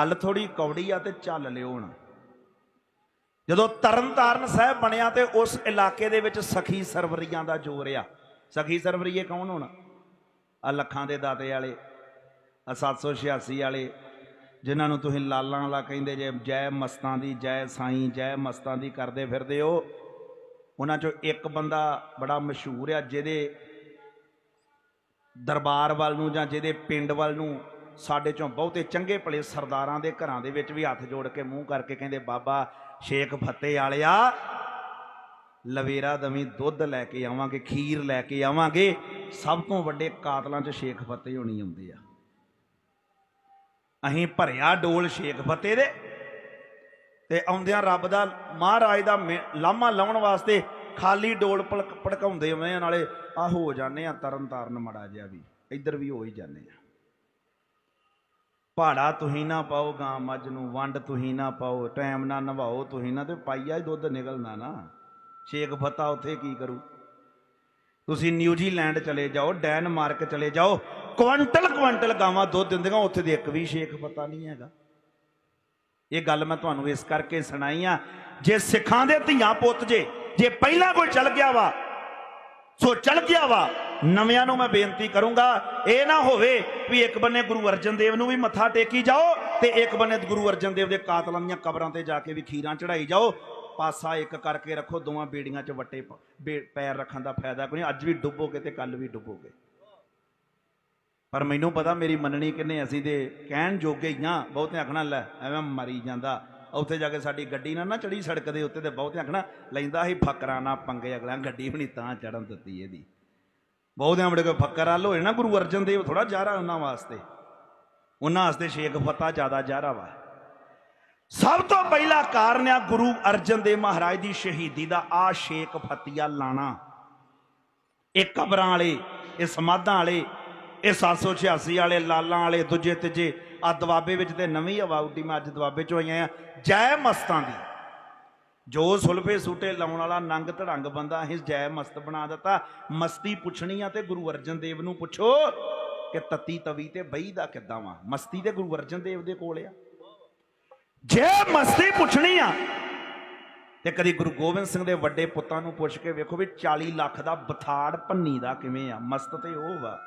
ਹੱਲ ਥੋੜੀ ਕੌੜੀ ਆ ਤੇ ਚੱਲ ਲਿਓ ਹੁਣ। ਜਦੋਂ ਤਰਨਤਾਰਨ ਸਾਹਿਬ ਬਣਿਆ ਤੇ ਉਸ ਇਲਾਕੇ ਦੇ ਵਿੱਚ ਸਖੀ ਸਰਵਰੀਆਂ ਦਾ ਜੋਰ ਆ। ਸਖੀ ਸਰਵਰੀਏ ਕੌਣ ਹੋਣ? ਆ ਲੱਖਾਂ ਦੇ ਦਾਤੇ ਵਾਲੇ ਆ 786 ਵਾਲੇ, ਜਿਨ੍ਹਾਂ ਨੂੰ ਤੁਸੀਂ ਲਾਲਾਂ ਵਾਲਾ ਕਹਿੰਦੇ ਜੇ, ਜੈ ਮਸਤਾਂ ਦੀ, ਜੈ ਸਾਈਂ, ਜੈ ਮਸਤਾਂ ਦੀ ਕਰਦੇ ਫਿਰਦੇ ਹੋ। ਉਹਨਾਂ ਚੋਂ ਇੱਕ ਬੰਦਾ ਬੜਾ ਮਸ਼ਹੂਰ ਆ, ਜਿਹਦੇ ਦਰਬਾਰ ਵੱਲ ਨੂੰ ਜਾਂ ਜਿਹਦੇ ਪਿੰਡ ਵੱਲ ਨੂੰ ਸਾਡੇ ਚੋਂ ਬਹੁਤੇ ਚੰਗੇ ਭਲੇ ਸਰਦਾਰਾਂ ਦੇ ਘਰਾਂ ਦੇ ਵਿੱਚ ਵੀ ਹੱਥ ਜੋੜ ਕੇ ਮੂੰਹ ਕਰਕੇ ਕਹਿੰਦੇ, ਬਾਬਾ, ਸ਼ੇਖ ਫੱਤੇ ਵਾਲਿਆ, ਲਵੇਰਾ ਦਵੀਂ ਦੁੱਧ ਲੈ ਕੇ ਆਵਾਂਗੇ, ਖੀਰ ਲੈ ਕੇ ਆਵਾਂਗੇ। ਸਭ ਤੋਂ ਵੱਡੇ ਕਾਤਲਾਂ 'ਚ ਸ਼ੇਖ ਫੱਤੇ ਹੋਣੀ ਆਉਂਦੇ ਆ। ਅਸੀਂ ਭਰਿਆ ਡੋਲ ਸ਼ੇਖ ਫੱਤੇ ਦੇ ਤੇ ਆਉਂਦਿਆਂ ਰੱਬ ਦਾ, ਮਹਾਰਾਜ ਦਾ ਮੇ- ਲਾਮਾ ਲਾਉਣ ਵਾਸਤੇ ਖਾਲੀ ਡੋਲ ਪਲਕ ਭੜਕਾਉਂਦੇ ਹੋਏ ਨਾਲੇ ਆ ਹੋ ਜਾਂਦੇ ਆ ਤਰਨ ਤਾਰਨ ਮੜਾ ਜਿਹਾ ਵੀ। ਇੱਧਰ ਵੀ ਹੋ ਹੀ ਜਾਂਦੇ ਆ। ਪਹਾੜਾ ਤੁਸੀਂ ਨਾ ਪਾਓ, ਗਾਂ ਮੱਝ ਨੂੰ ਵੰਡ ਤੁਸੀਂ ਨਾ ਪਾਓ, ਟਾਈਮ ਨਾ ਨਵਾਓ ਤੁਸੀਂ ਨਾ, ਤੇ ਪਾਈਆ ਹੀ ਦੁੱਧ ਨਿਕਲਣਾ ਨਾ। ਸ਼ੇਖ ਫਤਾ ਉੱਥੇ ਕੀ ਕਰੂ? ਤੁਸੀਂ ਨਿਊਜ਼ੀਲੈਂਡ ਚਲੇ ਜਾਓ, ਡੈਨਮਾਰਕ ਚਲੇ ਜਾਓ, ਕੁਆਂਟਲ ਕੁਆਂਟਲ ਗਾਵਾਂ ਦੁੱਧ ਦਿੰਦੀਆਂ, ਉੱਥੇ ਦੇ ਇੱਕ ਵੀ ਸ਼ੇਖ ਫਤਾ ਨਹੀਂ ਹੈਗਾ। ਇਹ ਗੱਲ ਮੈਂ ਤੁਹਾਨੂੰ ਇਸ ਕਰਕੇ ਸੁਣਾਈ ਆ, ਜੇ ਸਿੱਖਾਂ ਦੇ ਧੀਆਂ ਪੁੱਤ ਜੇ ਜੇ ਪਹਿਲਾਂ ਕੋਈ ਚੱਲ ਗਿਆ ਵਾ ਸੋ ਚੱਲ ਗਿਆ ਵਾ। ਨਵਿਆਂ ਨੂੰ ਮੈਂ ਬੇਨਤੀ ਕਰੂੰਗਾ, ਇਹ ਨਾ ਹੋਵੇ ਵੀ ਇੱਕ ਬੰਨੇ ਗੁਰੂ ਅਰਜਨ ਦੇਵ ਨੂੰ ਵੀ ਮੱਥਾ ਟੇਕੀ ਜਾਓ ਤੇ ਇੱਕ ਬੰਨੇ ਗੁਰੂ ਅਰਜਨ ਦੇਵ ਦੇ ਕਾਤਲਾਂ ਦੀਆਂ ਕਬਰਾਂ ਤੇ ਜਾ ਕੇ ਵੀ ਖੀਰਾਂ ਚੜਾਈ ਜਾਓ। ਪਾਸਾ ਇੱਕ ਕਰਕੇ ਰੱਖੋ, ਦੋਵਾਂ ਬੇੜੀਆਂ 'ਚ ਵੱਟੇ ਬੇ- ਪੈਰ ਰੱਖਣ ਦਾ ਫਾਇਦਾ ਕੋਈ ਅੱਜ ਵੀ ਡੁੱਬੋਗੇ ਤੇ ਕੱਲ ਵੀ ਡੁੱਬੋਗੇ। ਪਰ ਮੈਨੂੰ ਪਤਾ ਮੇਰੀ ਮੰਨਣੀ ਕਿੰਨੇ ਅਸੀਂ ਦੇ ਕਹਿਣ ਜੋਗੇ ਹੀ ਆ ਬਹੁਤੇ ਆਖਣਾ, ਲੈ, ਐਵੇਂ ਮਰੀ ਜਾਂਦਾ। ਉੱਥੇ ਜਾ ਕੇ ਸਾਡੀ ਗੱਡੀ ਨਾ ਨਾ ਚੜੀ ਸੜਕ ਦੇ ਉੱਤੇ ਤੇ ਬਹੁਤੇ ਆਖਣਾ, ਲੈਂਦਾ ਸੀ ਫਕਰਾਂ ਨਾ ਪੰਗੇ ਅਗਲਾ, ਗੱਡੀ ਵੀ ਨਹੀਂ ਤਾਂ ਚੜਨ ਦਿੱਤੀ ਇਹਦੀ। ਬਹੁਤਿਆਂ ਬੜੇ ਕੋ ਫੱਕਰ ਹੱਲ ਹੋਏ ਨਾ ਗੁਰੂ ਅਰਜਨ ਦੇਵ ਥੋੜਾ ਜਾਰਾ ਉਹਨਾਂ ਵਾਸਤੇ। ਉਹਨਾਂ ਵਾਸਤੇ ਸ਼ੇਖ ਫਤਾ ਜ਼ਿਆਦਾ ਜਾਰਾ ਵਾ। ਸਭ ਤੋਂ ਪਹਿਲਾ ਕਾਰਨ ਆ ਗੁਰੂ ਅਰਜਨ ਦੇਵ ਮਹਾਰਾਜ ਦੀ ਸ਼ਹੀਦੀ ਦਾ, ਆ ਸ਼ੇਖ ਫਤੀਆ ਲਾਣਾ। ਇਹ ਕਬਰਾਂ ਵਾਲੇ, ਇਹ ਸਮਾਧਾਂ ਵਾਲੇ ਇਹ 786 ਵਾਲੇ ਲਾਲਾਂ ਵਾਲੇ ਦੂਜੇ ਤੀਜੇ ਆ ਦਵਾਬੇ ਵਿੱਚ ਤੇ ਨਵੀਂ ਹਵਾ ਉੱਡੀ, ਮੈਂ ਅੱਜ ਦਵਾਬੇ ਚੋਂ ਆਈਆਂ ਆ ਜੈ ਮਸਤਾਂ ਦੀ। ਜੋ ਸੁਲਫੇ ਸੂਟੇ ਲਾਉਣ ਵਾਲਾ ਨੰਗ ਧੜੰਗ ਬੰਦਾ, ਅਸੀਂ ਜੈ ਮਸਤ ਬਣਾ ਦਿੱਤਾ। ਮਸਤੀ ਪੁੱਛਣੀ ਆ ਤੇ ਗੁਰੂ ਅਰਜਨ ਦੇਵ ਨੂੰ ਪੁੱਛੋ ਕਿ ਤਤੀ ਤਵੀ ਤੇ ਬਈ ਦਾ ਕਿੱਦਾਂ ਵਾ? ਮਸਤੀ ਤੇ ਗੁਰੂ ਅਰਜਨ ਦੇਵ ਦੇ ਕੋਲ ਆ। ਜੇ ਮਸਤੀ ਪੁੱਛਣੀ ਆ ਤੇ ਕਦੀ ਗੁਰੂ ਗੋਬਿੰਦ ਸਿੰਘ ਦੇ ਵੱਡੇ ਪੁੱਤਾਂ ਨੂੰ ਪੁੱਛ ਕੇ ਵੇਖੋ ਵੀ 40 ਲੱਖ ਦਾ ਬਥਾੜ ਭੰਨੀ ਦਾ ਕਿਵੇਂ ਆ? ਮਸਤ ਤੇ ਉਹ ਵਾ।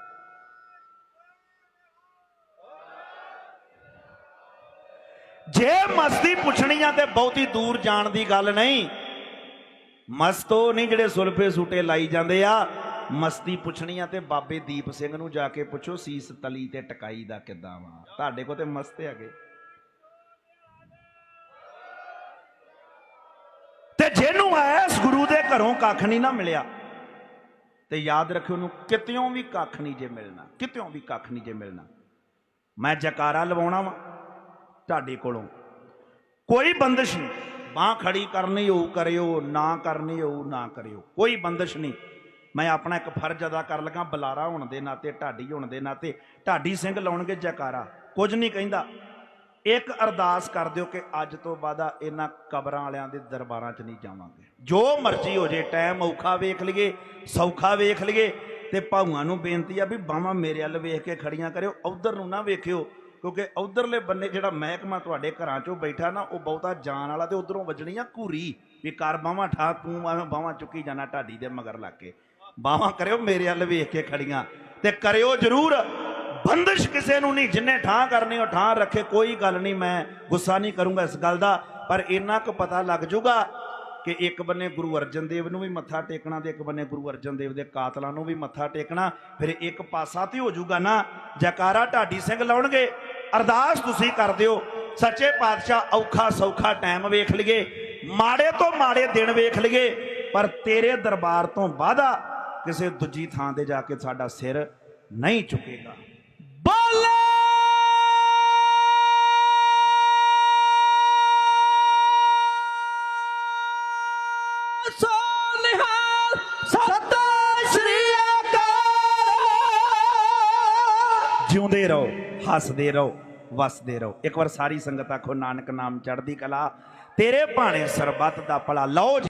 ਜੇ ਮਸਤੀ ਪੁੱਛਣੀ ਆ ਤੇ ਬਹੁਤੀ ਦੂਰ ਜਾਣ ਦੀ ਗੱਲ ਨਹੀਂ। ਮਸਤੋ ਨਹੀਂ ਜਿਹੜੇ ਸੁਲਫੇ ਸੂਟੇ ਲਾਈ ਜਾਂਦੇ ਆ ਮਸਤੀ ਪੁੱਛਣੀ ਆ ਤੇ ਬਾਬੇ ਦੀਪ ਸਿੰਘ ਨੂੰ ਜਾ ਕੇ ਪੁੱਛੋ ਸੀਸ ਤਲੀ ਤੇ ਟਕਾਈ ਦਾ ਕਿੱਦਾਂ ਵਾ। ਤੁਹਾਡੇ ਕੋ ਤੇ ਮਸਤ ਹੈਗੇ। ਤੇ ਜਿਹਨੂੰ ਐਸ ਗੁਰੂ ਦੇ ਘਰੋਂ ਕੱਖ ਨਹੀਂ ਨਾ ਮਿਲਿਆ, ਤੇ ਯਾਦ ਰੱਖਿਓ ਉਹਨੂੰ ਕਿਤਿਓਂ ਵੀ ਕੱਖ ਨਹੀਂ ਜੇ ਮਿਲਣਾ, ਕਿਤਿਓਂ ਵੀ ਕੱਖ ਨਹੀਂ ਜੇ ਮਿਲਣਾ। ਮੈਂ ਜਕਾਰਾ ਲਵਾਉਣਾ ਵਾ। ਤੁਹਾਡੇ ਕੋਲੋਂ। ਕੋਈ ਬੰਦਸ਼ ਨਹੀਂ। ਬਾਹ ਖੜੀ ਕਰਨੀ ਹੋਊ, ਕਰਿਓ, ਨਾ ਕਰਨੀ ਹੋਊ, ਨਾ ਕਰਿਓ। ਕੋਈ ਬੰਦਸ਼ ਨਹੀਂ। ਮੈਂ ਆਪਣਾ ਇੱਕ ਫਰਜ਼ ਅਦਾ ਕਰ ਲਗਾ, ਬੁਲਾਰਾ ਹੋਣ ਦੇ ਨਾਤੇ, ਢਾਡੀ ਹੋਣ ਦੇ ਨਾਤੇ, ਢਾਡੀ ਸਿੰਘ ਲਾਉਣਗੇ ਜੈਕਾਰਾ। ਕੁਝ ਨਹੀਂ ਕਹਿੰਦਾ। ਇੱਕ ਅਰਦਾਸ ਕਰ ਦਿਓ ਕਿ ਅੱਜ ਤੋਂ ਬਾਅਦ ਇਹਨਾਂ ਕਬਰਾਂ ਵਾਲਿਆਂ ਦੇ ਦਰਬਾਰਾਂ 'ਚ ਨਹੀਂ ਜਾਵਾਂਗੇ। ਜੋ ਮਰਜ਼ੀ ਹੋ ਜੇ, ਟਾਈਮ ਔਖਾ ਵੇਖ ਲਈਏ, ਸੌਖਾ ਵੇਖ ਲਈਏ, ਤੇ ਭਾਊਆਂ ਨੂੰ ਬੇਨਤੀ ਆ ਵੀ ਬਾਹਾਂ ਮੇਰੇ ਵੱਲ ਵੇਖ ਕੇ ਖੜੀਆਂ ਕਰਿਓ, ਉਧਰ ਨੂੰ ਨਾ ਵੇਖਿਓ। ਕਿਉਂਕਿ ਉਧਰਲੇ ਬੰਨੇ ਜਿਹੜਾ ਮਹਿਕਮਾ ਤੁਹਾਡੇ ਘਰਾਂ 'ਚੋਂ ਬੈਠਾ ਨਾ, ਉਹ ਬਹੁਤਾ ਜਾਣ ਵਾਲਾ ਤੇ ਉਧਰੋਂ ਵੱਜਣੀ ਆ ਘੂਰੀ ਵੀ ਕਰ ਬਾਹਾਂ ਠਾ, ਤੂੰ ਐਵੇਂ ਬਾਹਾਂ ਚੁੱਕੀ ਜਾਣਾ ਢਾਡੀ ਦੇ ਮਗਰ ਲੱਗ ਕੇ। ਬਾਹਾਂ ਕਰਿਓ ਮੇਰੇ ਵੱਲ ਵੇਖ ਕੇ ਖੜੀਆਂ ਤੇ ਕਰਿਓ ਜ਼ਰੂਰ। ਬੰਦਸ਼ ਕਿਸੇ ਨੂੰ ਨਹੀਂ, ਜਿੰਨੇ ਠਾਂ ਕਰਨੀ ਉਹ ਠਾਂ ਰੱਖੇ, ਕੋਈ ਗੱਲ ਨਹੀਂ, ਮੈਂ ਗੁੱਸਾ ਨਹੀਂ ਕਰੂੰਗਾ ਇਸ ਗੱਲ ਦਾ, ਪਰ ਇੰਨਾ ਕੁ ਪਤਾ ਲੱਗ ਜੂਗਾ ਕਿ ਇੱਕ ਬੰਨੇ ਗੁਰੂ ਅਰਜਨ ਦੇਵ ਨੂੰ ਵੀ ਮੱਥਾ ਟੇਕਣਾ ਤੇ ਇੱਕ ਬੰਨੇ ਗੁਰੂ ਅਰਜਨ ਦੇਵ ਦੇ ਕਾਤਲਾਂ ਨੂੰ ਵੀ ਮੱਥਾ ਟੇਕਣਾ, ਫਿਰ ਇੱਕ ਪਾਸਾ ਤੇ ਹੋ ਜਾਊਗਾ ਨਾ, ਜਕਾਰਾ ਢਾਡੀ ਸਿੰਘ ਲਾਉਣਗੇ। ਅਰਦਾਸ ਤੁਸੀਂ ਕਰ ਦਿਓ। ਸੱਚੇ ਪਾਤਸ਼ਾਹ ਔਖਾ ਸੌਖਾ ਟਾਈਮ ਵੇਖ ਲਈਏ। ਮਾੜੇ ਤੋਂ ਮਾੜੇ ਦਿਨ ਵੇਖ ਲਈਏ। ਪਰ ਤੇਰੇ ਦਰਬਾਰ ਤੋਂ ਵਾਦਾ ਕਿਸੇ ਦੂਜੀ ਥਾਂ ਤੇ ਜਾ ਕੇ ਸਾਡਾ ਸਿਰ ਨਹੀਂ ਝੁਕੇਗਾ ਸੋਨਿਹਾਲ, ਸਤਿ ਜਿਉਂਦੇ ਰਹੋ, ਹੱਸਦੇ ਰਹੋ, ਵਸਦੇ ਰਹੋ। ਇੱਕ ਵਾਰ ਸਾਰੀ ਸੰਗਤ ਆਖੋ, ਨਾਨਕ ਨਾਮ ਚੜ੍ਹਦੀ ਕਲਾ, ਤੇਰੇ ਭਾਣੇ ਸਰਬੱਤ ਦਾ ਭਲਾ। ਲਓ ਜੀ